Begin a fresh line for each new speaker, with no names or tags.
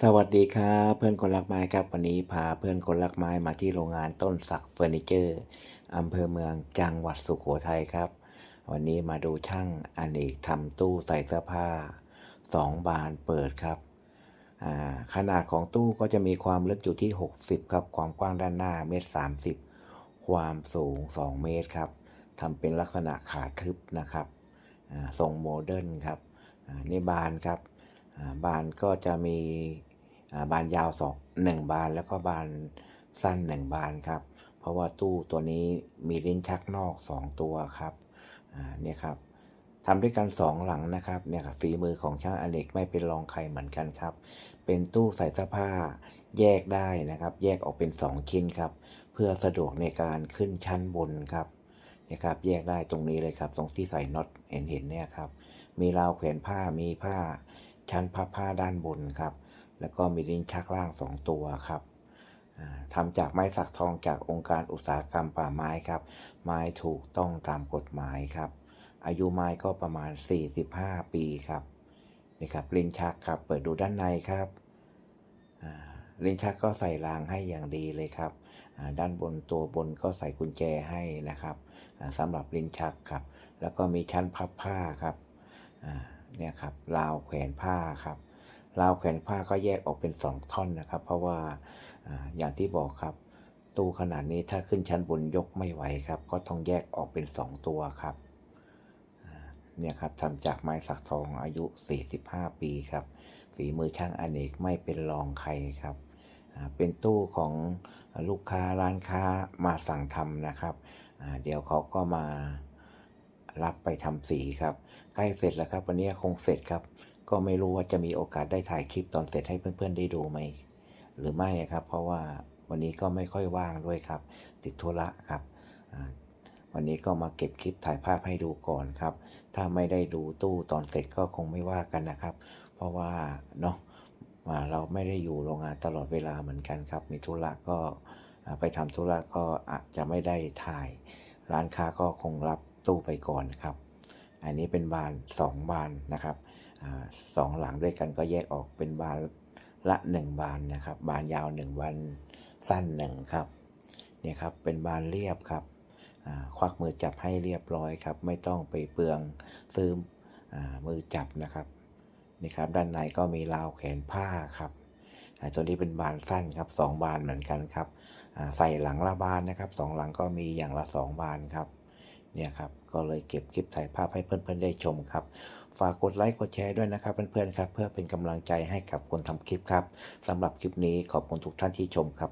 สวัสดีครับเพื่อนคนรักไม้ครับวันนี้พาเพื่อนคนรักไม้มาที่โรงงานต้นศักเฟอร์นิเจอร์อำเภอเมืองจังหวัดสุโขทัยครับ วันนี้มาดูช่างอเนกทำตู้ใส่เสื้อผ้าสองบานเปิดครับขนาดของตู้ก็จะมีความลึกอยู่ที่ 60 ครับ ความกว้างด้านหน้าเมตร30 ความสูง 2 เมตรครับทำเป็นลักษณะขาทึบนะครับทรงโมเดิร์นครับนี่บานครับ บานก็จะมีบานยาวสองหนึ่งบานแล้วก็บานสั้นหนึ่งบานครับ เพราะว่าตู้ตัวนี้มีลิ้นชักนอก 2 ตัวครับเนี่ยครับทำด้วยกัน 2 หลังนะครับเนี่ยครับฝีมือของช่างอเนกไม่เป็นรองใครเหมือนกันครับ เป็นตู้ใส่เสื้อผ้าแยกได้นะครับ แยกออกเป็น 2 ชิ้นครับ เพื่อสะดวกในการขึ้นชั้นบนครับเนี่ยครับแยกได้ตรงนี้เลยครับ ตรงที่ใส่น็อตเห็นเห็นเนี่ยครับ มีราวแขวนผ้ามีผ้า ชั้นพับผ้าด้านบนครับ แล้วก็มีลิ้นชักล่าง 2 ตัวครับอ่าทำจากไม้สักทองจากองค์การอุตสาหกรรมป่าไม้ครับ ไม้ถูกต้องตามกฎหมายครับ อายุไม้ก็ประมาณ 45 ปีครับนี่ครับลิ้นชักครับ เปิดดูด้านในครับลิ้นชักก็ใส่รางให้อย่างดีเลยครับ ด้านบนตัวบนก็ใส่กุญแจให้นะครับสำหรับลิ้นชักครับ แล้วก็มีชั้นพับผ้าครับ เนี่ยครับราวแขวนผ้าครับราวแขวนผ้าก็แยกออกเป็น 2 ท่อนนะครับ เพราะว่าอย่างที่บอกครับตู้ขนาดนี้ถ้าขึ้นชั้นบนยกไม่ไหวครับ ก็ต้องแยกออกเป็น 2 ตัวครับเนี่ยครับทำจากไม้สักทองอายุ 45 ปีครับฝีมือช่างอเนกไม่เป็นรองใครครับเป็นตู้ของลูกค้าร้านค้ามาสั่งทำนะครับ เดี๋ยวเขาก็มา รับไปทำสีครับ ใกล้เสร็จแล้วครับ วันนี้คงเสร็จครับ ก็ไม่รู้ว่าจะมีโอกาสได้ถ่ายคลิปตอนเสร็จให้เพื่อนๆได้ดูไหมหรือไม่ครับ เพราะว่าวันนี้ก็ไม่ค่อยว่างด้วยครับ ติดธุระครับวันนี้ก็มาเก็บคลิปถ่ายภาพให้ดูก่อนครับ ถ้าไม่ได้ดูตู้ตอนเสร็จก็คงไม่ว่ากันนะครับ เพราะว่าเนาะเราไม่ได้อยู่โรงงานตลอดเวลาเหมือนกันครับ มีธุระก็ไปทำธุระก็อาจจะไม่ได้ถ่าย ร้านค้าก็คงรับ ตู้ไปก่อนครับ อันนี้เป็นบาน 2 บานนะครับอสองหลังด้วยกันก็แยกออกเป็นบานละ 1 บานนะครับ บานยาว 1 บานสั้น1ครับเนี่ยครับเป็นบานเรียบครับควักมือจับให้เรียบร้อยครับ ไม่ต้องไปเปลืองซื้อมือจับนะครับนี่ครับด้านในก็มีราวแขนผ้าครับตัวนี้เป็นบานสั้นครับ 2 บานเหมือนกันครับใส่หลังละบานนะครับสองหลังก็มีอย่างละ 2 บานครับ เนี่ยครับก็เลยเก็บคลิปถ่ายภาพให้เพื่อนๆได้ชมครับฝากกดไลค์กดแชร์ด้วยนะครับเพื่อนๆครับเพื่อเป็นกำลังใจให้กับคนทำคลิปครับสำหรับคลิปนี้ขอบคุณทุกท่านที่ชมครับ